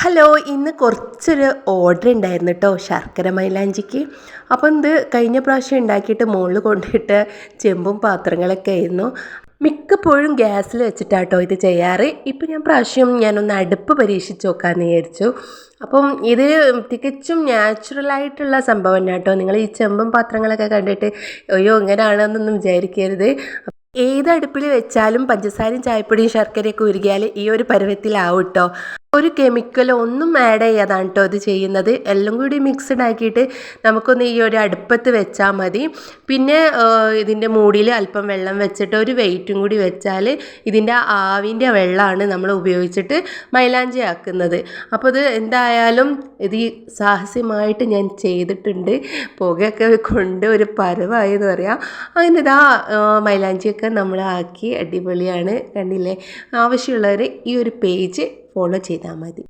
Hello ഇന്ന് കുറച്ചൊരു order ഉണ്ടായിരുന്നു കേട്ടോ ശർക്കര മൈലാഞ്ചിക്ക്. അപ്പം ഇത് കഴിഞ്ഞ പ്രാവശ്യം ഉണ്ടാക്കിയിട്ട് മുകളിൽ കൊണ്ടിട്ട് ചെമ്പും പാത്രങ്ങളൊക്കെ ആയിരുന്നു. മിക്കപ്പോഴും ഗ്യാസിൽ വെച്ചിട്ടാട്ടോ ഇത് ചെയ്യാറ്. ഇപ്പം ഞാൻ പ്രാവശ്യം ഞാനൊന്ന് അടുപ്പ് പരീക്ഷിച്ച് നോക്കാമെന്ന് വിചാരിച്ചു. അപ്പം ഇത് തികച്ചും നാച്ചുറലായിട്ടുള്ള സംഭവം തന്നെ കേട്ടോ നിങ്ങൾ ഈ ചെമ്പും പാത്രങ്ങളൊക്കെ കണ്ടിട്ട് അയ്യോ ഇങ്ങനെയാണെന്നൊന്നും വിചാരിക്കരുത്. ഏത് അടുപ്പിൽ വെച്ചാലും പഞ്ചസാരയും ചായപ്പൊടിയും ശർക്കരയൊക്കെ ഉരുകിയാൽ ഈ ഒരു പരുവത്തിലാവും കേട്ടോ ഒരു കെമിക്കലോ ഒന്നും ആഡ് ചെയ്യാതാണ് കേട്ടോ ഇത് ചെയ്യുന്നത്. എല്ലാം കൂടി മിക്സ്ഡ് ആക്കിയിട്ട് നമുക്കൊന്ന് ഈ ഒരു അടുപ്പത്ത് വെച്ചാൽ മതി. പിന്നെ ഇതിന്റെ മൂടിയിൽ അല്പം വെള്ളം വെച്ചിട്ട് ഒരു വെയിറ്റും കൂടി വെച്ചാൽ ഇതിന്റെ ആവിന്റെ വെള്ളമാണ് നമ്മൾ ഉപയോഗിച്ചിട്ട് മൈലാഞ്ചി ആക്കുന്നത്. അപ്പോൾ ഇത് എന്തായാലും ഇത് സാഹസ്യമായിട്ട് ഞാൻ ചെയ്തിട്ടുണ്ട്. പുകയൊക്കെ കൊണ്ട് ഒരു പരവായി എന്ന് പറയാം. അങ്ങനെ ഇതാ മൈലാഞ്ചിയൊക്കെ നമ്മൾ ആക്കി അടിപൊളിയാണ്. കണ്ടില്ലേ? ആവശ്യമുള്ളവർ ഈ ഒരു പേജ് ഫോളോ ചെയ്താൽ മതി.